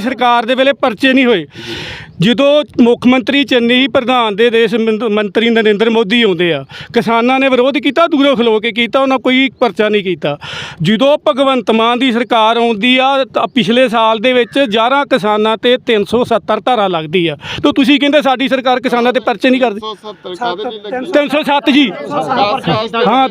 ਸਰਕਾਰ ਦੇ ਵੇਲੇ ਪਰਚੇ ਨਹੀਂ ਹੋਏ। ਜਦੋਂ ਮੁੱਖ ਮੰਤਰੀ ਚੰਨੀ ਪ੍ਰਧਾਨ ਦੇ ਦੇਸ਼ ਮੰਤ- ਮੰਤਰੀ ਨਰਿੰਦਰ ਮੋਦੀ ਆਉਂਦੇ ਆ ਕਿਸਾਨਾਂ ਨੇ ਵਿਰੋਧ ਕੀਤਾ ਦੂਰੋਂ ਖਲੋ ਕੇ ਕੀਤਾ ਉਹਨਾਂ ਕੋਈ ਪਰਚਾ ਨਹੀਂ ਕੀਤਾ। ਜਦੋਂ ਭਗਵੰਤ ਮਾਨ ਦੀ ਸਰਕਾਰ ਆਉਂਦੀ ਆ ਪਿਛਲੇ ਸਾਲ ਦੇ ਵਿੱਚ 11 ਕਿਸਾਨਾਂ ਤੇ 370 ਧਾਰਾ ਲੱਗਦੀ ਆ। ਤੇ ਤੁਸੀਂ ਕਹਿੰਦੇ ਸਾਡੀ ਸਰਕਾਰ ਕਿਸਾਨਾਂ ਤੇ ਪਰਚੇ ਨਹੀਂ ਕਰਦੀ? 170 ਕਾਦੇ ਨਹੀਂ ਲੱਗੀ 307 ਜੀ। ਹਾਂ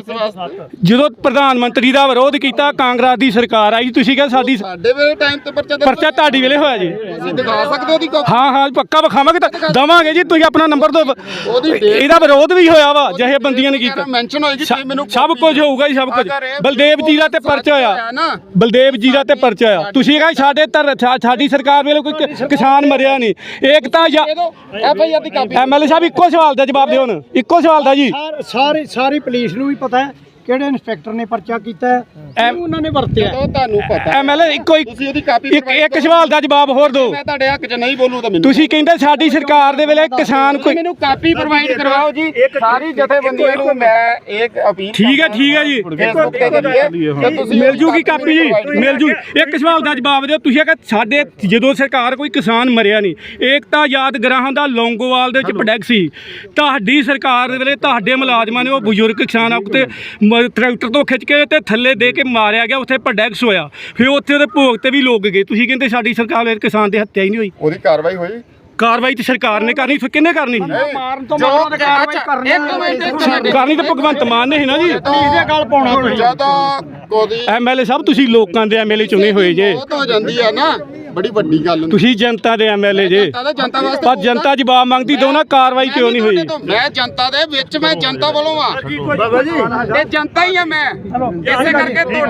ਜਦੋਂ ਪ੍ਰਧਾਨ ਮੰਤਰੀ ਦਾ ਵਿਰੋਧ ਕੀਤਾ ਕਾਂਗਰਸ ਦੀ ਸਰਕਾਰ ਆਈ ਤੁਸੀਂ ਕਹਿੰਦੇ ਸਾਡੀ ਸਾਡੇ ਵੇਲੇ ਟਾਈਮ ਤੇ ਪਰਚਾ ਪਰਚਾ ਤੁਹਾਡੀ ਵੇਲੇ ਹੋਇਆ ਜੀ। ਤੁਸੀਂ ਦਿਖਾ ਸਕਦੇ ਹੋ ਦੀ ਕਾਪੀ? ਹਾਂ ਹਾਂ ਪੱਕਾ ਵਿਖਾਵਾਂਗੇ ਤਾਂ ਦਵਾਂਗੇ ਜੀ ਤੁਸੀਂ ਆਪਣਾ ਨੰਬਰ date- ਇਹਦਾ ਵਿਰੋਧ ਵੀ ਹੋਇਆ ਵਾ ਜਿਹੇ ਬੰਦੀਆਂ ਨੇ ਕੀਤਾ। ਮੈਂਸ਼ਨ ਹੋਏਗੀ ਤੁਸੀਂ ਮੈਨੂੰ ਸਭ ਕੁਝ ਹੋਊਗਾ ਜੀ ਸਭ ਕੁਝ। ਬਲਦੇਵ ਜੀ ਦਾ ਤੇ ਪਰਚਾ ਹੋਇਆ ਨਾ। ਬਲਦੇਵ ਜੀ ਦਾ ਤੇ ਪਰਚਾ ਹੋਇਆ ਤੁਸੀਂ ਕਹਾਂ ਸਾਡੇ ਧਰ- ਸਾਡੀ ਸਰਕਾਰ ਵੇਲੇ ਕੋਈ ਕਿਸਾਨ ਮਰਿਆ ਨਹੀਂ। ਇੱਕ ਤਾਂ ਐਫ ਆਈ ਆਰ ਦੀ ਕਾਪੀ ਐਮਐਲਏ ਸਾਹਿਬ ਇੱਕੋ ਸਵਾਲ ਦਾ ਜਵਾਬ ਦਿਓ ਹੁਣ ਇੱਕੋ ਸਵਾਲ ਦਾ ਜੀ। ਸਾਰ- ਸਾਰੀ ਸਾਰੀ ਪੁਲਿਸ ਨੂੰ ਵੀ ਪਤਾ ਹੈ। ਕਿਹੜੇ ਇੰਸਪੈਕਟਰ ਨੇ ਪਰਚਾ ਕੀਤਾ ਹੈ? ਕਿਉਂ ਉਹਨਾਂ ਨੇ ਵਰਤਿਆ ਉਹ ਤੁਹਾਨੂੰ ਪਤਾ ਐਮਐਲਏ ਇੱਕੋ ਇੱਕ ਤੁਸੀਂ ਉਹਦੀ ਕਾਪੀ ਇੱਕ ਇੱਕ ਸਵਾਲ ਦਾ ਜਵਾਬ ਹੋਰ ਦਿਓ। ਮੈਂ ਤੁਹਾਡੇ ਹੱਕ 'ਚ ਨਹੀਂ ਬੋਲੂ ਤਾਂ ਮੈਨੂੰ ਤੁਸੀਂ ਕਹਿੰਦੇ ਸਾਡੀ ਸਰਕਾਰ ਦੇ ਵੇਲੇ ਕਿਸਾਨ ਕੋਈ ਮੈਨੂੰ ਕਾਪੀ ਪ੍ਰੋਵਾਈਡ ਕਰਵਾਓ ਜੀ। ਸਾਰੀ ਜਥੇਬੰਦੀਆਂ ਨੂੰ ਮੈਂ ਇੱਕ ਅਪੀਲ ਠੀਕ ਹੈ ਠੀਕ ਹੈ ਜੀ। ਫੇਸਬੁੱਕ ਤੇ ਕਰੀਏ ਤੇ ਤੁਸੀਂ ਮਿਲ ਜੂਗੀ ਕਾਪੀ ਜੀ ਮਿਲ ਜੂ ਇੱਕ ਸਵਾਲ ਦਾ ਜਵਾਬ ਦਿਓ ਤੁਸੀਂ ਕਿ ਸਾਡੇ ਜਦੋਂ ਸਰਕਾਰ ਕੋਈ ਕਿਸਾਨ ਮਰਿਆ ਨਹੀਂ ਏਕਤਾ ਯਾਦਗਾਰਾਂ ਦਾ ਲੌਂਗੋਵਾਲ ਦੇ ਵਿੱਚ ਪ੍ਰੋਡਕਟ ਸੀ ਤੁਹਾਡੀ ਸਰਕਾਰ ਦੇ ਵੇਲੇ ਤੁਹਾਡੇ ਮੁਲਾਜ਼ਮਾਂ ਨੇ ਉਹ ਬਜ਼ੁਰਗ ਕਿਸਾਨ ਉੱਤੇ ਮ- ਟਰੈਕਟਰ ਤੋਂ ਖਿੱਚ ਕੇ ਤੇ ਥੱਲੇ ਦੇ ਕੇ ਮਾਰਿਆ ਗਿਆ ਉੱਥੇ ਪ੍ਰੋਡਕਟ ਹੋਇਆ? ਫਿਰ ਉੱਥੇ ਉਹਦੇ ਭੋਗ ਤੇ ਵੀ ਲੋਕ ਗਏ। ਤੁਸੀਂ ਕਹਿੰਦੇ ਸਾਡੀ ਸਰਕਾਰ ਵੇਲੇ ਕਿਸਾਨ ਦੀ ਹੱਤਿਆ ਹੀ ਨਹੀਂ ਹੋਈ। ਉਹਦੀ ਕਾਰਵਾਈ ਹੋਈ? ਕਾਰਵਾਈ ਤੇ ਸਰਕਾਰ ਨੇ ਕਰਨੀ ਫਿਰ ਕਿਹਨੇ ਕਰਨੀ? ਮਾਰਨ ਤੋਂ ਮਗਰੋਂ ਤਾਂ ਕਾਰਵਾਈ ਕਰਨੀ ਕਰਨੀ ਤਾਂ ਭਗਵੰਤ ਮਾਨ ਨੇ ਸੀ ਨਾ ਜੀ। ਇਹਦੇ ਗੱਲ ਪਾਉਣਾ ਕੋਈ ਜਦੋਂ ਕੋਈ ਐਮਐਲਏ ਸਾਹਿਬ ਤੁਸੀਂ ਲੋਕਾਂ ਦੇ ਐਮਐਲਏ ਚੁਣੇ ਹੋਏ ਜੇ। ਬਹੁਤ ਹੋ ਜਾਂਦੀ ਆ ਨਾ। ਬੜੀ ਵੱਡੀ ਗੱਲ ਹੁੰਦੀ। ਤੁਸੀਂ ਜਨਤਾ ਦੇ ਐਮਐਲਏ ਜੇ। ਜਨਤਾ ਦਾ ਜਨਤਾ ਵਾਸਤੇ ਪਰ ਜਨਤਾ ਜਵਾਬ ਮੰਗਦੀ ਦੋ ਨਾ ਕਾਰਵਾਈ ਕਿਉਂ ਨਹੀਂ ਹੋਈ? ਮੈਂ ਜਨਤਾ ਦੇ ਵਿੱਚ ਮੈਂ ਜਨਤਾ ਵੱਲੋਂ ਆ। ਬਾਬਾ ਜੀ। ਤੇ ਜਨਤਾ ਹੀ ਆ ਮੈਂ। ਇਸੇ ਕਰਕੇ ਤੁਹਾਡੇ